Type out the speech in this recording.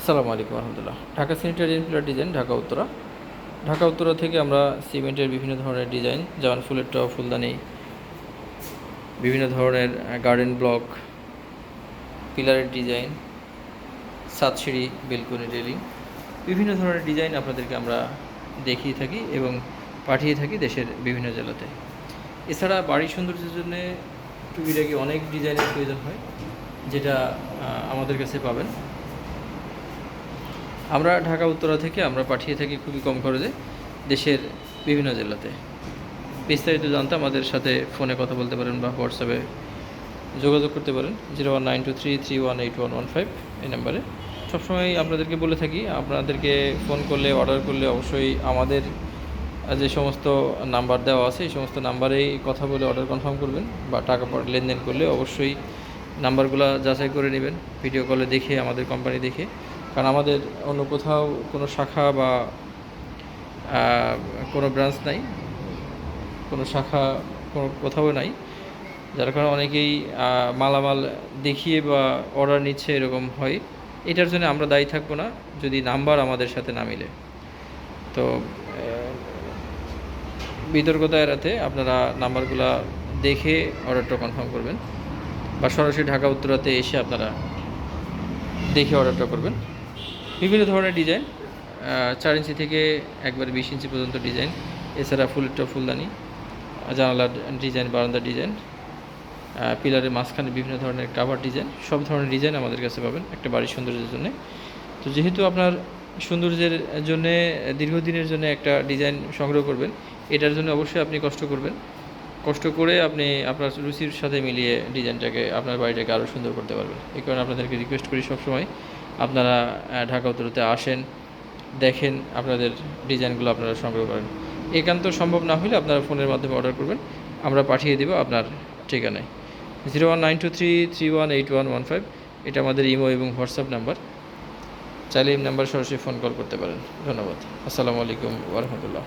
আসসালামু আলাইকুম রহমতুল্লাহ Dhaka sanitary pillar design Dhaka Uttara. Dhaka Uttara থেকে আমরা সিমেন্টের বিভিন্ন ধরনের ডিজাইন, যেমন ফুলের টপ ফুলদানি, বিভিন্ন ধরনের গার্ডেন ব্লক পিলারের ডিজাইন সাতসিঁড়ি বেলকনি রেলিং, বিভিন্ন ধরনের ডিজাইন আপনাদেরকে আমরা দেখিয়ে থাকি এবং পাঠিয়ে থাকি দেশের বিভিন্ন জেলাতে। এছাড়া বাড়ির সৌন্দর্যের জন্য টুকিটাকি অনেক ডিজাইনের প্রয়োজন হয়, যেটা আমাদের কাছে পাবেন। আমরা ঢাকা, উত্তরা থেকে আমরা পাঠিয়ে থাকি খুবই কম খরচে দেশের বিভিন্ন জেলাতে। বিস্তারিত জানতে আমাদের সাথে ফোনে কথা বলতে পারেন বা হোয়াটসঅ্যাপে যোগাযোগ করতে পারেন। Zero one nine two three three one eight one one five এই নাম্বারে। সবসময় আপনাদেরকে বলে থাকি, আপনাদেরকে ফোন করলে, অর্ডার করলে অবশ্যই আমাদের যে সমস্ত নাম্বার দেওয়া আছে, এই সমস্ত নাম্বারেই কথা বলে অর্ডার কনফার্ম করবেন বা টাকা লেনদেন করলে অবশ্যই নাম্বারগুলো যাচাই করে নেবেন, ভিডিও কলে দেখে, আমাদের কোম্পানি দেখে। কারণ আমাদের অন্য কোথাও কোনো শাখা বা কোনো ব্রাঞ্চ নাই। কোনো শাখা কোনো কোথাও নাই। যার কারণে অনেকেই মালামাল দেখিয়ে বা অর্ডার নিচ্ছে এরকম হয়। এটার জন্য আমরা দায়ী থাকব না, যদি নাম্বার আমাদের সাথে না মিলে। তো বিতর্কতা এড়াতে আপনারা নাম্বারগুলো দেখে অর্ডারটা কনফার্ম করবেন। বা সরাসরি ঢাকা উত্তরাতে এসে আপনারা দেখে অর্ডারটা করবেন। বিভিন্ন ধরনের ডিজাইন চার ইঞ্চি থেকে একবারে বিশ ইঞ্চি পর্যন্ত ডিজাইন, এছাড়া ফুলের টপ ফুলদানি জানালার ডিজাইন বারান্দার ডিজাইন পিলারের মাঝখানে বিভিন্ন ধরনের কাভার ডিজাইন, সব ধরনের ডিজাইন আমাদের কাছে পাবেন একটা বাড়ির সৌন্দর্যের জন্য। তো যেহেতু আপনার সৌন্দর্যের জন্যে, দীর্ঘদিনের জন্য একটা ডিজাইন সংগ্রহ করবেন, এটার জন্য অবশ্যই আপনি কষ্ট করবেন। কষ্ট করে আপনি আপনার রুচির সাথে মিলিয়ে ডিজাইনটাকে আপনার বাড়িটাকে আরও সুন্দর করতে পারবেন। এই কারণে আপনাদেরকে রিকোয়েস্ট করি সবসময় আপনারা ঢাকা উত্তরতে আসেন, দেখেন আপনাদের ডিজাইনগুলো আপনারা সংগ্রহ করেন। একান্ত সম্ভব না হলে আপনারা ফোনের মাধ্যমে অর্ডার করবেন, আমরা পাঠিয়ে দেবো আপনার ঠিকানায়। Zero one nine two three three one eight one one five, এটা আমাদের ইমো এবং হোয়াটসঅ্যাপ নাম্বার। চাইলে এই নাম্বার সরাসরি ফোন কল করতে পারেন। ধন্যবাদ। আসসালামু আলাইকুম ওরহমতুল্লাহ